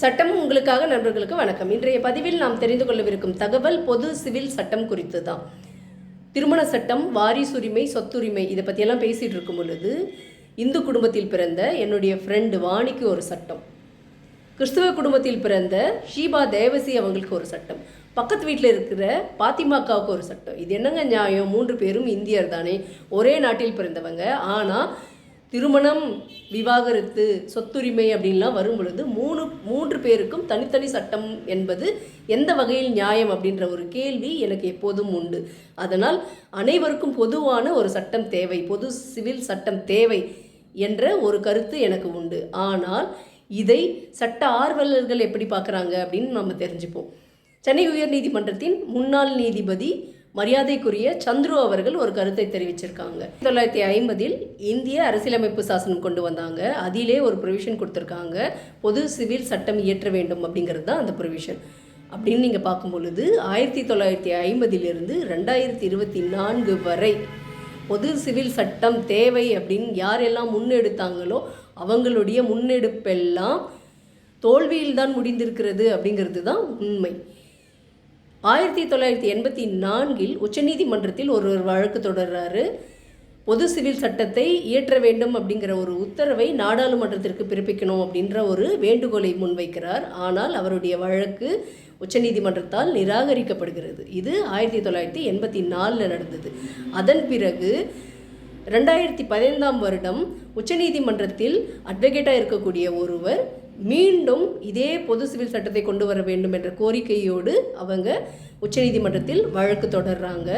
சட்டமும் உங்களுக்காக நண்பர்களுக்கு வணக்கம். இன்றைய பதிவில் நாம் தெரிந்து கொள்ளவிருக்கும் தகவல் பொது சிவில் சட்டம் குறித்து தான் திருமண சட்டம் வாரிசுரிமை சொத்துரிமை இதை பற்றியெல்லாம் பேசிகிட்டு இருக்கும் பொழுது இந்து குடும்பத்தில் பிறந்த என்னுடைய ஃப்ரெண்டு வாணிக்கு ஒரு சட்டம். கிறிஸ்துவ குடும்பத்தில் பிறந்த ஷீபா தேவசி அவங்களுக்கு ஒரு சட்டம். பக்கத்து வீட்டில் இருக்கிற பாத்திமாக்காவுக்கு ஒரு சட்டம். இது என்னங்க நியாயம்? மூன்று பேரும் இந்தியர் தானே. ஒரே நாட்டில் பிறந்தவங்க. ஆனால் திருமணம் விவாகரத்து சொத்துரிமை அப்படின்லாம் வரும் பொழுது மூணு மூன்று பேருக்கும் தனித்தனி சட்டம் என்பது எந்த வகையில் நியாயம் அப்படின்ற ஒரு கேள்வி எனக்கு எப்போதும் உண்டு. அதனால் அனைவருக்கும் பொதுவான ஒரு சட்டம் தேவை பொது சிவில் சட்டம் தேவை என்ற ஒரு கருத்து எனக்கு உண்டு. ஆனால் இதை சட்ட ஆர்வலர்கள் எப்படி பார்க்குறாங்க அப்படின்னு நம்ம தெரிஞ்சுப்போம். சென்னை உயர்நீதிமன்றத்தின் முன்னாள் நீதிபதி மரியாதைக்குரிய சந்துரு அவர்கள் ஒரு கருத்தை தெரிவிச்சிருக்காங்க. தொள்ளாயிரத்தி ஐம்பதில் இந்திய அரசியலமைப்பு சாசனம் கொண்டு வந்தாங்க. அதிலே ஒரு ப்ரொவிஷன் கொடுத்துருக்காங்க. பொது சிவில் சட்டம் இயற்ற வேண்டும் அப்படிங்கிறது தான் அந்த ப்ரொவிஷன் அப்படின்னு நீங்கள் பார்க்கும் பொழுது ஆயிரத்தி தொள்ளாயிரத்தி ஐம்பதிலிருந்து ரெண்டாயிரத்தி இருபத்தி நான்கு வரை பொது சிவில் சட்டம் தேவை அப்படின்னு யாரெல்லாம் முன்னெடுத்தாங்களோ அவங்களுடைய முன்னெடுப்பெல்லாம் தோல்வியில் தான் முடிந்திருக்கிறது அப்படிங்கிறது தான் உண்மை. ஆயிரத்தி தொள்ளாயிரத்தி எண்பத்தி நான்கில் உச்சநீதிமன்றத்தில் ஒருவர் வழக்கு தொடர்றாரு. பொது சிவில் சட்டத்தை இயற்ற வேண்டும் அப்படிங்கிற ஒரு உத்தரவை நாடாளுமன்றத்திற்கு பிறப்பிக்கணும் அப்படின்ற ஒரு வேண்டுகோளை முன்வைக்கிறார். ஆனால் அவருடைய வழக்கு உச்சநீதிமன்றத்தால் நிராகரிக்கப்படுகிறது. இது ஆயிரத்தி தொள்ளாயிரத்தி எண்பத்தி நாலில் நடந்தது. அதன் பிறகு ரெண்டாயிரத்தி பதினைந்தாம் வருடம் உச்சநீதிமன்றத்தில் அட்வொகேட்டாக இருக்கக்கூடிய ஒருவர் மீண்டும் இதே பொது சிவில் சட்டத்தை கொண்டு வர வேண்டும் என்ற கோரிக்கையோடு அவங்க உச்சநீதிமன்றத்தில் வழக்கு தொடர்றாங்க.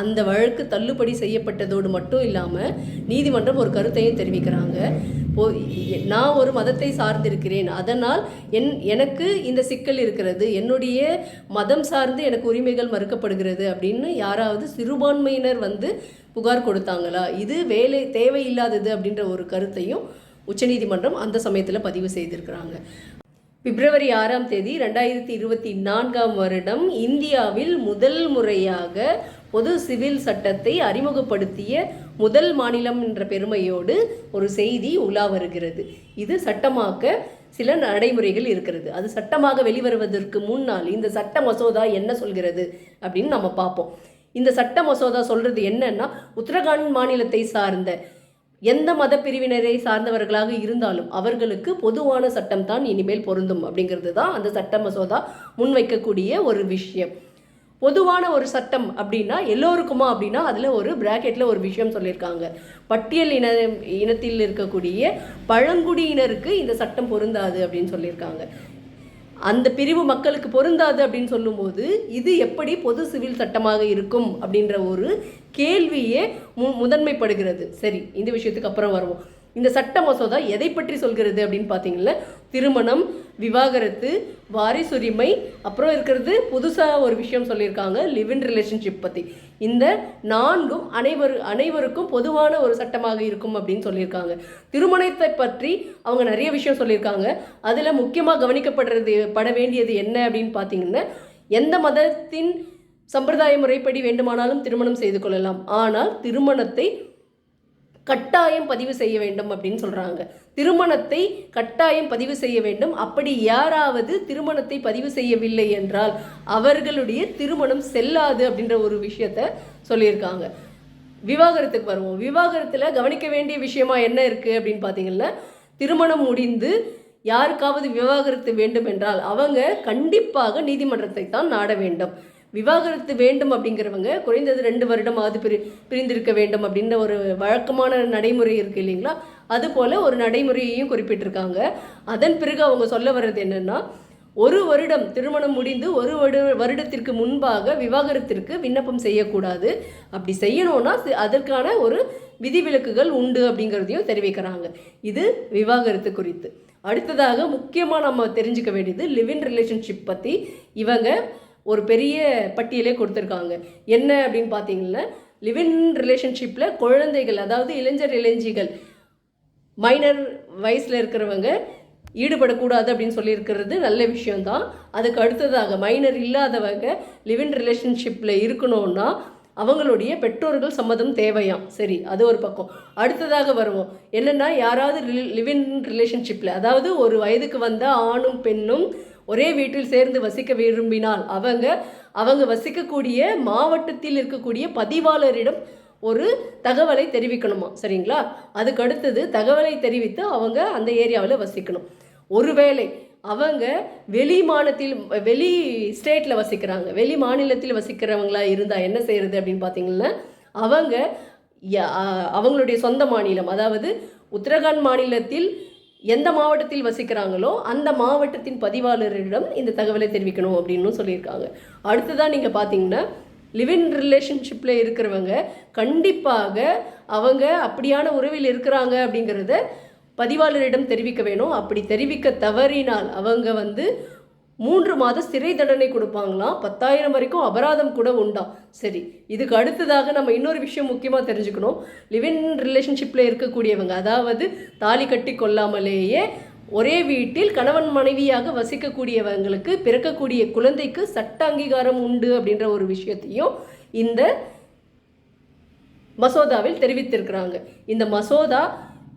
அந்த வழக்கு தள்ளுபடி செய்யப்பட்டதோடு மட்டும் இல்லாமல் நீதிமன்றம் ஒரு கருத்தையும் தெரிவிக்கிறாங்க. போ நான் ஒரு மதத்தை சார்ந்திருக்கிறேன். அதனால் என் எனக்கு இந்த சிக்கல் இருக்கிறது. என்னுடைய மதம் சார்ந்து எனக்கு உரிமைகள் மறுக்கப்படுகிறது அப்படின்னு யாராவது சிறுபான்மையினர் வந்து புகார் கொடுத்தாங்களா? இது வேலை தேவையில்லாதது அப்படின்ற ஒரு கருத்தையும் உச்சநீதிமன்றம் அந்த சமயத்தில் பதிவு செய்திருக்கிறாங்க. பிப்ரவரி ஆறாம் தேதி ரெண்டாயிரத்தி இருபத்தி நான்காம் வருடம் இந்தியாவில் முதல் முறையாக பொது சிவில் சட்டத்தை அறிமுகப்படுத்திய முதல் மாநிலம் என்ற பெருமையோடு ஒரு செய்தி உலா வருகிறது. இது சட்டமாக்க சில நடைமுறைகள் இருக்கிறது. அது சட்டமாக வெளிவருவதற்கு முன்னால் இந்த சட்ட மசோதா என்ன சொல்கிறது அப்படின்னு நம்ம பார்ப்போம். இந்த சட்ட மசோதா சொல்றது என்னன்னா உத்தரகாண்ட் மாநிலத்தை சார்ந்த எந்த மத பிரிவினரை சார்ந்தவர்களாக இருந்தாலும் அவர்களுக்கு பொதுவான சட்டம் தான் இனிமேல் பொருந்தும் அப்படிங்கிறது தான் அந்த சட்ட மசோதா முன்வைக்கக்கூடிய ஒரு விஷயம். பொதுவான ஒரு சட்டம் அப்படின்னா எல்லோருக்குமா அப்படின்னா அதில் ஒரு பிராக்கெட்டில் ஒரு விஷயம் சொல்லியிருக்காங்க. பட்டியல் இன இனத்தில் இருக்கக்கூடிய பழங்குடியினருக்கு இந்த சட்டம் பொருந்தாது அப்படின்னு சொல்லியிருக்காங்க. அந்த பிரிவு மக்களுக்கு பொருந்தாது அப்படின்னு சொல்லும்போது இது எப்படி பொது சிவில் சட்டமாக இருக்கும் அப்படின்ற ஒரு கேள்வியே மு முதன்மைப்படுகிறது. சரி இந்த விஷயத்துக்கு அப்புறம் வருவோம். இந்த சட்ட மசோதா எதை பற்றி சொல்கிறது அப்படின்னு பார்த்தீங்கன்னா திருமணம் விவாகரத்து வாரிசுரிமை அப்புறம் இருக்கிறது புதுசாக ஒரு விஷயம் சொல்லியிருக்காங்க லிவ் இன் ரிலேஷன்ஷிப் பற்றி இந்த நான்கும் அனைவரு அனைவருக்கும் பொதுவான ஒரு சட்டமாக இருக்கும் அப்படின்னு சொல்லியிருக்காங்க. திருமணத்தை பற்றி அவங்க நிறைய விஷயம் சொல்லியிருக்காங்க. அதில் முக்கியமாக கவனிக்கப்படுறது பட வேண்டியது என்ன அப்படின்னு பார்த்தீங்கன்னா எந்த மதத்தின் சம்பிரதாய முறைப்படி வேண்டுமானாலும் திருமணம் செய்து கொள்ளலாம். ஆனால் திருமணத்தை கட்டாயம் பதிவு செய்ய வேண்டும் அப்படின்னு சொல்கிறாங்க திருமணத்தை கட்டாயம் பதிவு செய்ய வேண்டும். அப்படி யாராவது திருமணத்தை பதிவு செய்யவில்லை என்றால் அவர்களுடைய திருமணம் செல்லாது அப்படின்ற ஒரு விஷயத்த சொல்லியிருக்காங்க. விவாகரத்துக்கு வருவோம். விவாகரத்தில் கவனிக்க வேண்டிய விஷயமா என்ன இருக்குது அப்படின்னு பார்த்தீங்கன்னா திருமணம் முடிந்து யாருக்காவது விவாகரத்து வேண்டும் என்றால் அவங்க கண்டிப்பாக நீதிமன்றத்தை தான் நாட வேண்டும். விவாகரத்து வேண்டும் அப்படிங்கிறவங்க குறைந்தது ரெண்டு வருடமாவது பிரி பிரிந்திருக்க வேண்டும் அப்படின்ற ஒரு வழக்கமான நடைமுறை இருக்குது இல்லைங்களா? அதுபோல் ஒரு நடைமுறையையும் குறிப்பிட்டிருக்காங்க. அதன் பிறகு அவங்க சொல்ல வர்றது என்னென்னா ஒரு வருடம் திருமணம் முடிந்து ஒரு வரு வருடத்திற்கு முன்பாக விவாகரத்திற்கு விண்ணப்பம் செய்யக்கூடாது. அப்படி செய்யணும்னா அதற்கான ஒரு விதிவிலக்குகள் உண்டு அப்படிங்கிறதையும் தெரிவிக்கிறாங்க. இது விவாகரத்து குறித்து. அடுத்ததாக முக்கியமாக நம்ம தெரிஞ்சுக்க வேண்டியது லிவ் இன் ரிலேஷன்ஷிப் பற்றி இவங்க ஒரு பெரிய பட்டியலே கொடுத்துருக்காங்க. என்ன அப்படின்னு பார்த்தீங்கன்னா லிவ் இன் ரிலேஷன்ஷிப்பில் குழந்தைகள் அதாவது இளைஞர் இளைஞ்சிகள் மைனர் வயசில் இருக்கிறவங்க ஈடுபடக்கூடாது அப்படின்னு சொல்லியிருக்கிறது நல்ல விஷயம்தான். அதுக்கு அடுத்ததாக மைனர் இல்லாதவங்க லிவ் இன் ரிலேஷன்ஷிப்பில் இருக்கணும்னா அவங்களுடைய பெற்றோர்கள் சம்மதம் தேவையாம். சரி அது ஒரு பக்கம். அடுத்ததாக வருவோம். என்னென்னா யாராவது லிவ் லிவின் ரிலேஷன்ஷிப்பில் அதாவது ஒரு வயதுக்கு வந்த ஆணும் பெண்ணும் ஒரே வீட்டில் சேர்ந்து வசிக்க விரும்பினால் அவங்க அவங்க வசிக்கக்கூடிய மாவட்டத்தில் இருக்கக்கூடிய பதிவாளரிடம் ஒரு தகவலை தெரிவிக்கணுமா? சரிங்களா? அதுக்கு அடுத்தது தகவலை தெரிவித்து அவங்க அந்த ஏரியாவில் வசிக்கணும். ஒருவேளை அவங்க வெளி மாநிலத்தில் வெளி ஸ்டேட்டில் வசிக்கிறாங்க வெளி மாநிலத்தில் வசிக்கிறவங்களா இருந்தால் என்ன செய்கிறது அப்படின்னு பார்த்தீங்கன்னா அவங்க அவங்களுடைய சொந்த மாநிலம் அதாவது உத்தரகாண்ட் மாநிலத்தில் எந்த மாவட்டத்தில் வசிக்கிறாங்களோ அந்த மாவட்டத்தின் பதிவாளரிடம் இந்த தகவலை தெரிவிக்கணும் அப்படின்னு சொல்லியிருக்காங்க. அடுத்ததான் நீங்கள் பார்த்தீங்கன்னா லிவ் இன் ரிலேஷன்ஷிப்பில் இருக்கிறவங்க கண்டிப்பாக அவங்க அப்படியான உறவில் இருக்கிறாங்க அப்படிங்கிறத பதிவாளரிடம் தெரிவிக்க வேணும். அப்படி தெரிவிக்க தவறினால் அவங்க வந்து மூன்று மாத சிறை தண்டனை கொடுப்பாங்களாம். பத்தாயிரம் வரைக்கும் அபராதம் கூட உண்டாம் சரி இதுக்கு அடுத்ததாக நம்ம இன்னொரு விஷயம் முக்கியமாக தெரிஞ்சுக்கணும். லிவ் இன் ரிலேஷன்ஷிப்பில் இருக்கக்கூடியவங்க அதாவது தாலி கட்டி கொள்ளாமலேயே ஒரே வீட்டில் கணவன் மனைவியாக வசிக்கக்கூடியவங்களுக்கு பிறக்கக்கூடிய குழந்தைக்கு சட்ட அங்கீகாரம் உண்டு அப்படின்ற ஒரு விஷயத்தையும் இந்த மசோதாவில் தெரிவித்திருக்கிறாங்க. இந்த மசோதா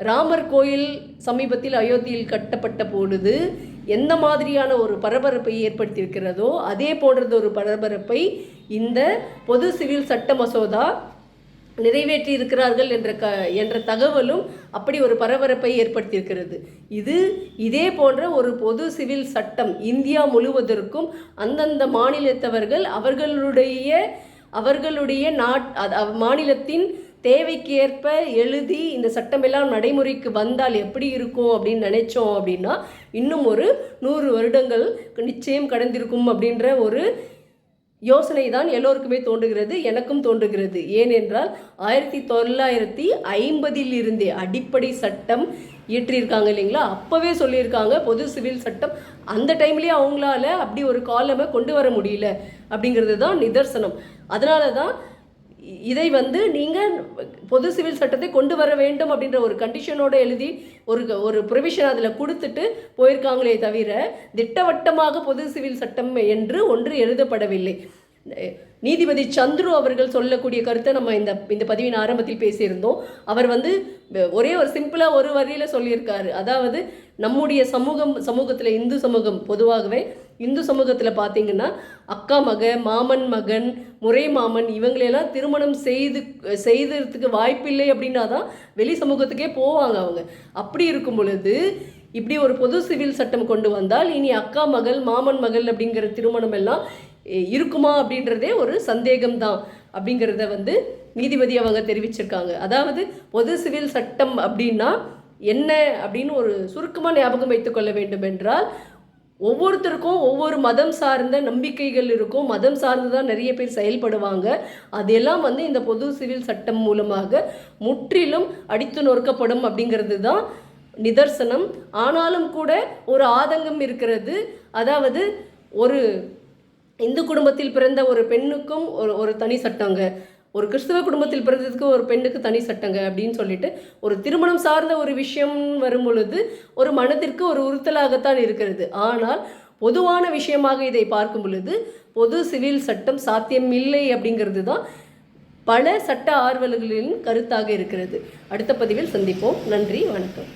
ராமர் கோயில் சமீபத்தில் அயோத்தியில் கட்டப்பட்ட பொழுது எந்த மாதிரியான ஒரு பரபரப்பை ஏற்படுத்தியிருக்கிறதோ அதே போன்றது ஒரு பரபரப்பை இந்த பொது சிவில் சட்ட மசோதா நிறைவேற்றி இருக்கிறார்கள் என்ற க என்ற தகவலும் அப்படி ஒரு பரபரப்பை ஏற்படுத்தியிருக்கிறது. இது இதே போன்ற ஒரு பொது சிவில் சட்டம் இந்தியா முழுவதற்கும் அந்தந்த மாநிலத்தவர்கள் அவர்களுடைய அவர்களுடைய நாட் அது- தேவைக்கு ஏற்ப எழுதி இந்த சட்டமெல்லாம் நடைமுறைக்கு வந்தால் எப்படி இருக்கும் அப்படின்னு நினைச்சோம் அப்படின்னா இன்னும் ஒரு நூறு வருடங்கள் நிச்சயம் கடந்திருக்கும் அப்படின்ற ஒரு யோசனை தான் எல்லோருக்குமே தோன்றுகிறது எனக்கும் தோன்றுகிறது. ஏனென்றால் ஆயிரத்தி தொள்ளாயிரத்தி ஐம்பதில் இருந்தே அடிப்படை சட்டம் இயற்றியிருக்காங்க இல்லைங்களா? அப்போவே சொல்லியிருக்காங்க பொது சிவில் சட்டம். அந்த டைம்லேயே அவங்களால அப்படி ஒரு காலமை கொண்டு வர முடியல அப்படிங்கிறது தான் நிதர்சனம். அதனால தான் இதை வந்து நீங்கள் பொது சிவில் சட்டத்தை கொண்டு வர வேண்டும் அப்படின்ற ஒரு கண்டிஷனோடு எழுதி ஒரு ஒரு ப்ரொவிஷன் அதில் கொடுத்துட்டு போயிருக்காங்களே தவிர திட்டவட்டமாக பொது சிவில் சட்டம் என்று ஒன்று எழுதப்படவில்லை. நீதிபதி சந்துரு அவர்கள் சொல்லக்கூடிய கருத்தை நம்ம இந்த இந்த பதிவின் ஆரம்பத்தில் பேசியிருந்தோம். அவர் வந்து ஒரே ஒரு சிம்பிளாக ஒரு வரியில் சொல்லியிருக்காரு. அதாவது நம்முடைய சமூகம் சமூகத்தில் இந்து சமூகம் பொதுவாகவே இந்து சமூகத்தில் பார்த்தீங்கன்னா அக்கா மக மாமன் மகன் முறை மாமன் இவங்களையெல்லாம் திருமணம் செய்து செய்ததுக்கு வாய்ப்பில்லை அப்படின்னா தான் வெளி சமூகத்துக்கே போவாங்க அவங்க. அப்படி இருக்கும் பொழுது இப்படி ஒரு பொது சிவில் சட்டம் கொண்டு வந்தால் இனி அக்கா மகள் மாமன் மகள் அப்படிங்கிற திருமணம் எல்லாம் இருக்குமா அப்படின்றதே ஒரு சந்தேகம்தான் அப்படிங்கிறத வந்து நீதிபதி அவங்க தெரிவிச்சிருக்காங்க. அதாவது பொது சிவில் சட்டம் அப்படின்னா என்ன அப்படின்னு ஒரு சுருக்கமாக ஞாபகம் வைத்துக்கொள்ள வேண்டும் என்றால் ஒவ்வொருத்தருக்கும் ஒவ்வொரு மதம் சார்ந்த நம்பிக்கைகள் இருக்கும். மதம் சார்ந்து தான் நிறைய பேர் செயல்படுவாங்க. அதெல்லாம் வந்து இந்த பொது சிவில் சட்டம் மூலமாக முற்றிலும் அடித்து நொறுக்கப்படும் அப்படிங்கிறது தான் நிதர்சனம். ஆனாலும் கூட ஒரு ஆதங்கம் இருக்கிறது. அதாவது ஒரு இந்து குடும்பத்தில் பிறந்த ஒரு பெண்ணுக்கும் ஒரு ஒரு தனி சட்டங்க. ஒரு கிறிஸ்தவ குடும்பத்தில் பிறந்ததுக்கு ஒரு பெண்ணுக்கு தனி சட்டங்க அப்படின்னு சொல்லிட்டு ஒரு திருமணம் சார்ந்த ஒரு விஷயம் வரும் பொழுது ஒரு மனதிற்கு ஒரு உறுத்தலாகத்தான் இருக்கிறது. ஆனால் பொதுவான விஷயமாக இதை பார்க்கும் பொழுது பொது சிவில் சட்டம் சாத்தியமில்லை அப்படிங்கிறது தான் பல சட்ட ஆர்வலர்களின் கருத்தாக இருக்கிறது. அடுத்த பதிவில் சந்திப்போம். நன்றி வணக்கம்.